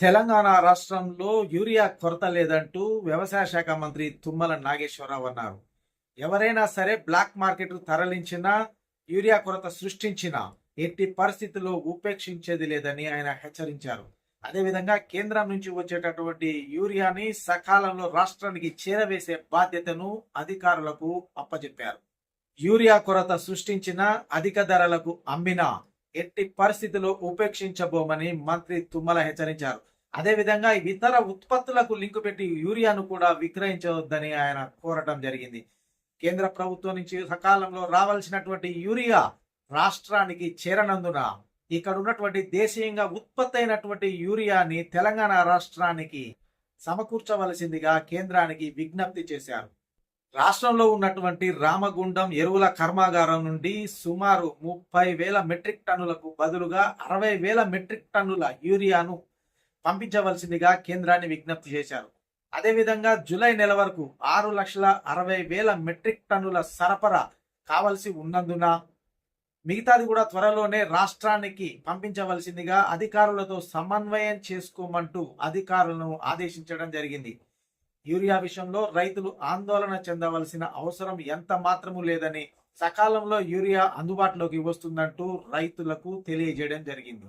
తెలంగాణ రాష్ట్రంలో యూరియా కొరత లేదంటూ వ్యవసాయ శాఖ మంత్రి తుమ్మల నాగేశ్వరరావు అన్నారు. ఎవరైనా సరే బ్లాక్ మార్కెట్ తరలించినా యూరియా కొరత సృష్టించినా ఎట్టి పరిస్థితుల్లో ఉపేక్షించేది లేదని ఆయన హెచ్చరించారు. అదేవిధంగా కేంద్రం నుంచి వచ్చేటటువంటి యూరియాని సకాలంలో రాష్ట్రానికి చేరవేసే బాధ్యతను అధికారులకు అప్పచెప్పారు యూరియా కొరత సృష్టించిన అధిక ధరలకు అమ్మినా ఎట్టి పరిస్థితుల్లో ఉపేక్షించబోమని మంత్రి తుమ్మల హెచ్చరించారు. అదేవిధంగా ఇతర ఉత్పత్తులకు లింకు పెట్టి యూరియాను కూడా విక్రయించవద్దని ఆయన కోరటం జరిగింది. కేంద్ర ప్రభుత్వం నుంచి సకాలంలో రావాల్సినటువంటి యూరియా రాష్ట్రానికి చేరనందున ఇక్కడ ఉన్నటువంటి దేశీయంగా ఉత్పత్తి అయినటువంటి యూరియాని తెలంగాణ రాష్ట్రానికి సమకూర్చవలసిందిగా కేంద్రానికి విజ్ఞప్తి చేశారు. రాష్ట్రంలో ఉన్నటువంటి రామగుండం ఎరువుల కర్మాగారం నుండి సుమారు ముప్పై వేల మెట్రిక్ టన్నులకు బదులుగా అరవై వేల మెట్రిక్ టన్నుల యూరియాను పంపించవలసిందిగా కేంద్రాన్ని విజ్ఞప్తి చేశారు. అదేవిధంగా జూలై నెల వరకు ఆరు లక్షల అరవై వేల మెట్రిక్ టన్నుల సరఫరా కావలసి ఉన్నందున మిగతాది కూడా త్వరలోనే రాష్ట్రానికి పంపించవలసిందిగా అధికారులతో సమన్వయం చేసుకోమంటూ అధికారులను ఆదేశించడం జరిగింది. యూరియా విషయంలో రైతులు ఆందోళన చెందవలసిన అవసరం ఎంత మాత్రము లేదని సకాలంలో యూరియా అందుబాటులోకి వస్తుందంటూ రైతులకు తెలియజేయడం జరిగింది.